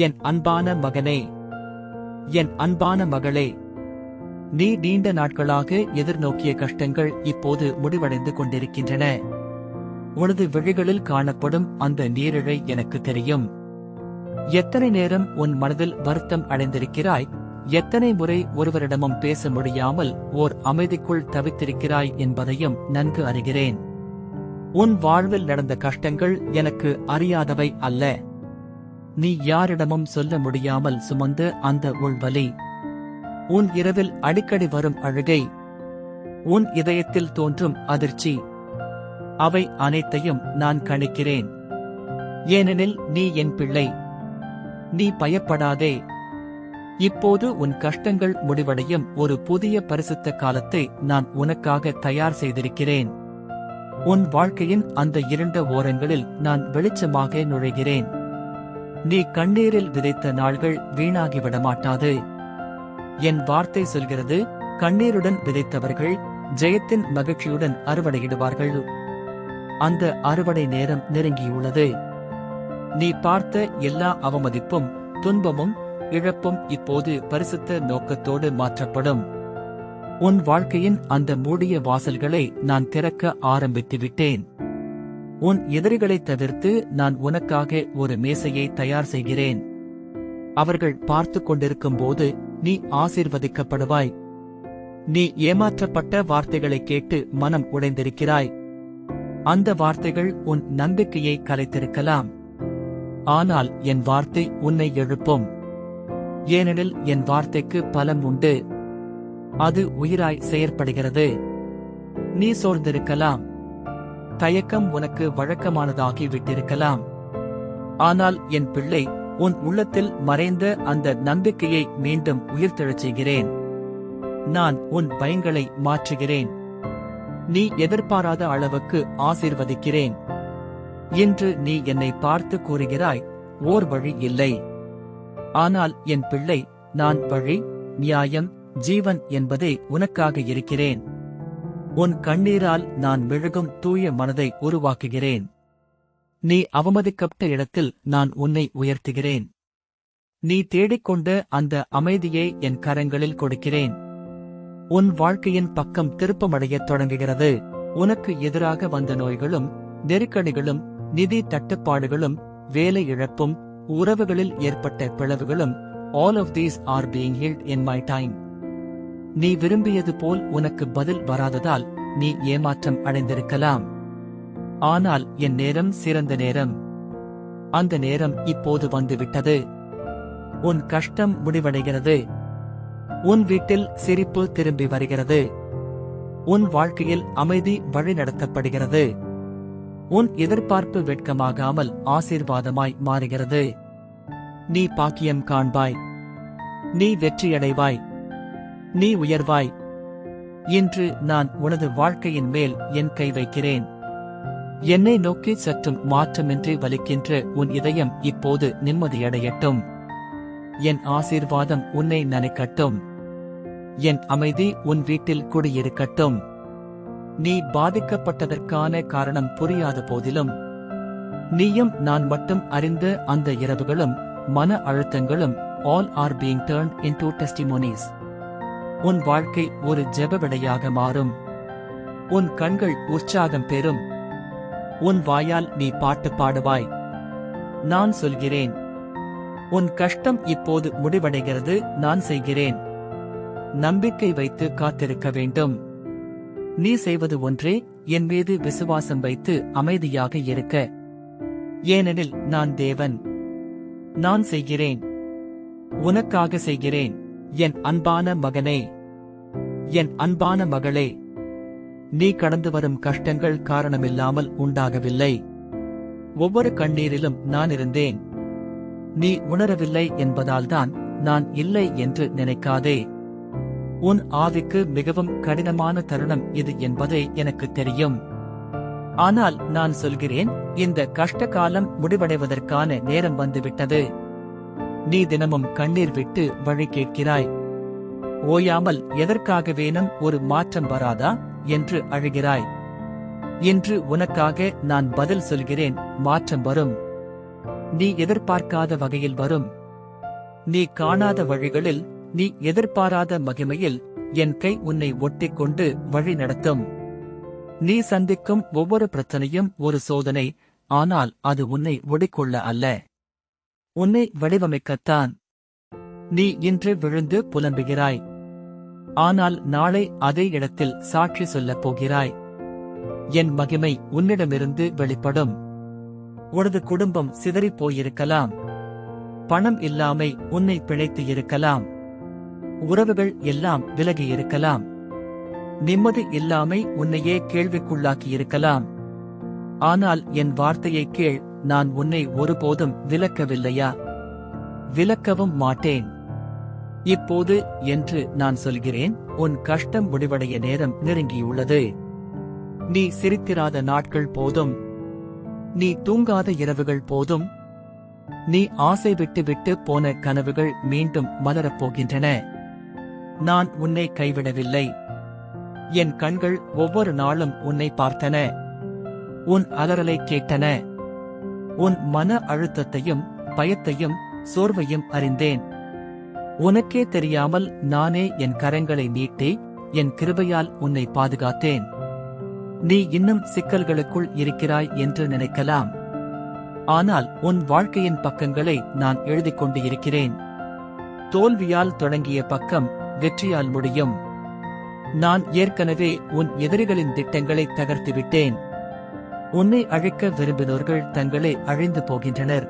என் அன்பான மகனே. என் அன்பான மகளே. நீ நீண்ட நாட்களாக எதிர்நோக்கிய கஷ்டங்கள் இப்போது முடிவடைந்து கொண்டிருக்கின்றன. உனது விழிகளில் காணப்படும் அந்த நீரிழை எனக்கு தெரியும். எத்தனை நேரம் உன் மனதில் வருத்தம் அடைந்திருக்கிறாய்? எத்தனை முறை ஒருவரிடமும் பேச முடியாமல் ஓர் அமைதிக்குள் தவித்திருக்கிறாய் என்பதையும் நன்கு அறிகிறேன். உன் வாழ்வில் நடந்த கஷ்டங்கள் எனக்கு அறியாதவை அல்ல. நீ யாரிடமும் சொல்ல முடியாமல் சுமந்த அந்த உள்வலி உன் இரவில் அடிக்கடி வரும் அழுகை. உன் இதயத்தில் தோன்றும் அதிர்ச்சி. அவை அனைத்தையும் நான் கணிக்கிறேன். ஏனெனில் நீ என் பிள்ளை. நீ பயப்படாதே. இப்போது உன் கஷ்டங்கள் முடிவடையும் ஒரு புதிய பரிசுத்த காலத்தை நான் உனக்காக தயார் செய்திருக்கிறேன். உன் வாழ்க்கையின் அந்த இரண்ட ஓரங்களில் நான் வெளிச்சமாக நுழைகிறேன். நீ கண்ணீரில் விதைத்த நாள்கள் வீணாகிவிட மாட்டாது என் வார்த்தை சொல்கிறது கண்ணீருடன் விதைத்தவர்கள் ஜெயத்தின் மகிழ்ச்சியுடன் அறுவடையிடுவார்கள். அந்த அறுவடை நேரம் நெருங்கியுள்ளது. நீ பார்த்த எல்லா அவமதிப்பும் துன்பமும் இழப்பும் இப்போது பரிசுத்த நோக்கத்தோடு மாற்றப்படும். உன் வாழ்க்கையின் அந்த மூடிய வாசல்களை நான் திறக்க ஆரம்பித்து விட்டேன் உன் எதிரிகளை தவிர்த்து நான் உனக்காக ஒரு மேசையை தயார் செய்கிறேன். அவர்கள் பார்த்து கொண்டிருக்கும் போது நீ ஆசீர்வதிக்கப்படுவாய். நீ ஏமாற்றப்பட்ட வார்த்தைகளை கேட்டு மனம் உடைந்திருக்கிறாய். அந்த வார்த்தைகள் உன் நம்பிக்கையை கலைத்திருக்கலாம். ஆனால் என் வார்த்தை உன்னை எழுப்பும். ஏனெனில் என் வார்த்தைக்கு பலம் உண்டு. அது உயிராய் செயற்படுகிறது. நீ சோர்ந்திருக்கலாம். தயக்கம் உனக்கு வழக்கமானதாகி விட்டிருக்கலாம் ஆனால் என் பிள்ளை உன் உள்ளத்தில் மறைந்த அந்த நம்பிக்கையை மீண்டும் உயிர்த்தெழச் செய்கிறேன். நான் உன் பயங்களை மாற்றுகிறேன். நீ எதிர்பாராத அளவுக்கு ஆசீர்வதிக்கிறேன். இன்று நீ என்னை பார்த்து கூறுகிறாய் ஓர் வழி இல்லை. ஆனால் என் பிள்ளை நான் வழி நியாயம் ஜீவன் என்பதை உனக்காக இருக்கிறேன். உன் கண்ணீரால் நான் விழுகும் தூய மனதை உருவாக்குகிறேன். நீ அவமதிக்கப்பட்ட இடத்தில் நான் உன்னை உயர்த்துகிறேன். நீ தேடிக்கொண்ட அந்த அமைதியை என் கரங்களில் கொடுக்கிறேன். உன் வாழ்க்கையின் பக்கம் திருப்பமடையத் தொடங்குகிறது. உனக்கு எதிராக வந்த நோய்களும் நெருக்கடிகளும் நிதி தட்டுப்பாடுகளும் வேலை இழப்பும் உறவுகளில் ஏற்பட்ட பிளவுகளும் all of these are being healed in my time நீ விரும்பியது போல் உனக்கு பதில் வராததால் நீ ஏமாற்றம் அடைந்திருக்கலாம். ஆனால் என் நேரம் சிறந்த நேரம். அந்த நேரம் இப்போது வந்துவிட்டது. உன் கஷ்டம் முடிவடைகிறது. உன் வீட்டில் சிரிப்பு திரும்பி வருகிறது. உன் வாழ்க்கையில் அமைதி வழிநடத்தப்படுகிறது. உன் எதிர்பார்ப்பு வெட்கமாகாமல் ஆசீர்வாதமாய் மாறுகிறது. நீ பாக்கியம் காண்பாய். நீ வெற்றியடைவாய். நீ உயர்வாய். இன்று நான் உனது வாழ்க்கையின் மேல் என் கை வைக்கிறேன். என்னை நோக்கி சற்றும் மாற்றமின்றி வலிக்கின்ற உன் இதயம் இப்போது நிம்மதியடையட்டும். என் ஆசீர்வாதம் உன்னை நனைக்கட்டும். என் அமைதி உன் வீட்டில் குடியிருக்கட்டும். நீ பாதிக்கப்பட்டதற்கான காரணம் புரியாத போதிலும் நீயும் நான் மட்டும் அறிந்த அந்த இரவுகளும் மன அழுத்தங்களும் all are being turned into two testimonies உன் வாழ்க்கை ஒரு ஜெபவிடையாக மாறும். உன் கண்கள் உற்சாகம் பெறும். உன் வாயால் நீ பாட்டு பாடுவாய். நான் சொல்கிறேன். உன் கஷ்டம் இப்போது முடிவடைகிறது நான் செய்கிறேன். நம்பிக்கை வைத்து காத்திருக்க வேண்டும். நீ செய்வது ஒன்றே என் மீது விசுவாசம் வைத்து அமைதியாக இருக்க. ஏனெனில் நான் தேவன். நான் செய்கிறேன். உனக்காக செய்கிறேன் என் அன்பான மகனே. என் அன்பான மகளே நீ கடந்து வரும் கஷ்டங்கள் காரணமில்லாமல் உண்டாகவில்லை. ஒவ்வொரு கண்ணீரிலும் நான் இருந்தேன். நீ உணரவில்லை என்பதால்தான் நான் இல்லை என்று நினைக்காதே. உன் ஆவிக்கு மிகவும் கடினமான தருணம் இது என்பதை எனக்கு தெரியும். ஆனால் நான் சொல்கிறேன் இந்த கஷ்ட காலம் முடிவடைவதற்கான நேரம் வந்துவிட்டது. நீ தினமும் கண்ணீர் விட்டு வழி கேட்கிறாய். ஓயாமல் எதற்காகவேனும் ஒரு மாற்றம் வராதா? என்று அழுகிறாய். இன்று உனக்காக நான் பதில் சொல்கிறேன் மாற்றம் வரும். நீ எதிர்பார்க்காத வகையில் வரும். நீ காணாத வழிகளில் நீ எதிர்பாராத மகிமையில் என் கை உன்னை ஒட்டிக்கொண்டு வழி நடத்தும். நீ சந்திக்கும் ஒவ்வொரு பிரச்சனையும் ஒரு சோதனை ஆனால் அது உன்னை ஒடிக்கொள்ள அல்ல. உன்னை வடிவமைக்கத்தான். நீ இன்று விழுந்து புலம்புகிறாய். ஆனால் நாளை அதே இடத்தில் சாட்சி சொல்லப் போகிறாய். என் மகிமை உன்னிடமிருந்து வெளிப்படும். உனது குடும்பம் சிதறிப் போயிருக்கலாம். பணம் இல்லாமை உன்னை பிழைத்து இருக்கலாம். உறவுகள் எல்லாம் விலகி இருக்கலாம். நிம்மதி இல்லாமை உன்னையே கேள்விக்குள்ளாக்கி இருக்கலாம். ஆனால் என் வார்த்தையை கேள் நான் உன்னை ஒருபோதும் விலக்கவில்லையா? விலக்கவும் மாட்டேன். இப்போது என்று நான் சொல்கிறேன் உன் கஷ்டம் முடிவடைய நேரம் நெருங்கியுள்ளது. நீ சிரித்திராத நாட்கள் போதும். நீ தூங்காத இரவுகள் போதும். நீ ஆசை விட்டு விட்டு போன கனவுகள் மீண்டும் மலரப் போகின்றன. நான் உன்னை கைவிடவில்லை. என் கண்கள் ஒவ்வொரு நாளும் உன்னை பார்த்தன. உன் அலறலை கேட்டன. உன் மன அழுத்தத்தையும் பயத்தையும் சோர்வையும் அறிந்தேன். உனக்கே தெரியாமல் நானே என் கரங்களை நீட்டி என் கிருபையால் உன்னை பாதுகாத்தேன். நீ இன்னும் சிக்கல்களுக்குள் இருக்கிறாய் என்று நினைக்கலாம். ஆனால் உன் வாழ்க்கையின் பக்கங்களை நான் எழுதி கொண்டு இருக்கிறேன் தோல்வியால் தொடங்கிய பக்கம் வெற்றியால் முடியும். நான் ஏற்கனவே உன் எதிரிகளின் திட்டங்களை தகர்த்துவிட்டேன். உன்னை அழைக்க விரும்பினோர்கள் தங்களை அழிந்து போகின்றனர்.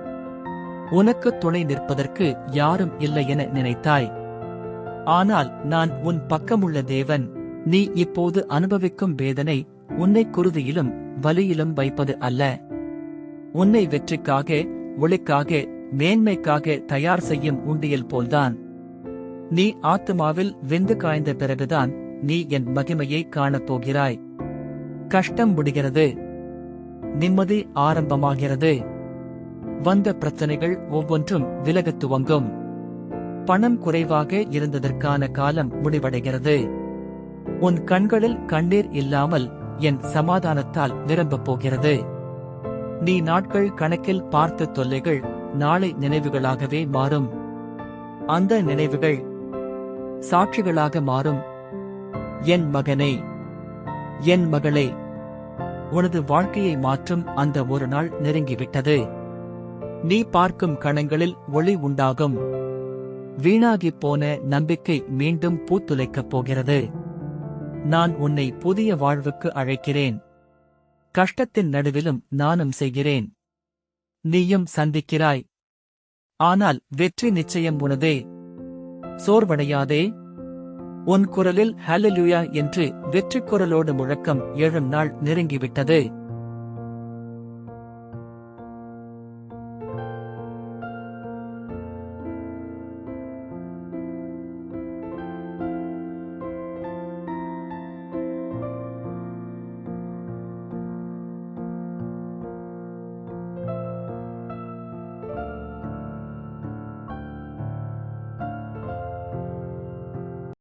உனக்கு துணை நிற்பதற்கு யாரும் இல்லை என நினைத்தாய். ஆனால் நான் உன் பக்கமுள்ள தேவன். நீ இப்போது அனுபவிக்கும் வேதனை உன்னை குருதியிலும் வலியிலும் வைப்பது அல்ல. உன்னை வெற்றிக்காக ஒளிக்காக மேன்மைக்காக தயார் செய்யும் உண்டியல் போல்தான். நீ ஆத்துமாவில் வெந்து காய்ந்த பிறகுதான் நீ என் மகிமையை காணப் போகிறாய் கஷ்டம் முடிகிறது. நிம்மதி ஆரம்பமாகிறது. வந்த பிரச்சனைகள் ஒவ்வொன்றும் விலகத் துவங்கும். பணம் குறைவாக இருந்ததற்கான காலம் முடிவடைகிறது. உன் கண்களில் கண்ணீர் இல்லாமல் என் சமாதானத்தால் நிரம்பப் போகிறது. நீ நாட்கள் கணக்கில் பார்த்த தொல்லைகள் நாளை நினைவுகளாகவே மாறும். அந்த நினைவுகள் சாட்சிகளாக மாறும். என் மகனே என் மகளே உனது வாழ்க்கையை மாற்றும் அந்த ஒரு நாள் நெருங்கிவிட்டது. நீ பார்க்கும் கணங்களில் ஒளி உண்டாகும். வீணாகிப் போன நம்பிக்கை மீண்டும் பூத்துளைக்கப் போகிறது. நான் உன்னை புதிய வாழ்வுக்கு அழைக்கிறேன். கஷ்டத்தின் நடுவிலும் நானும் செய்கிறேன். நீயும் சந்திக்கிறாய். ஆனால் வெற்றி நிச்சயம் உனதே. சோர்வடையாதே. உன் குரலில் ஹலலுயா என்று வெற்றி குரலோடு முழக்கம் ஏழும் நாள் நெருங்கிவிட்டது.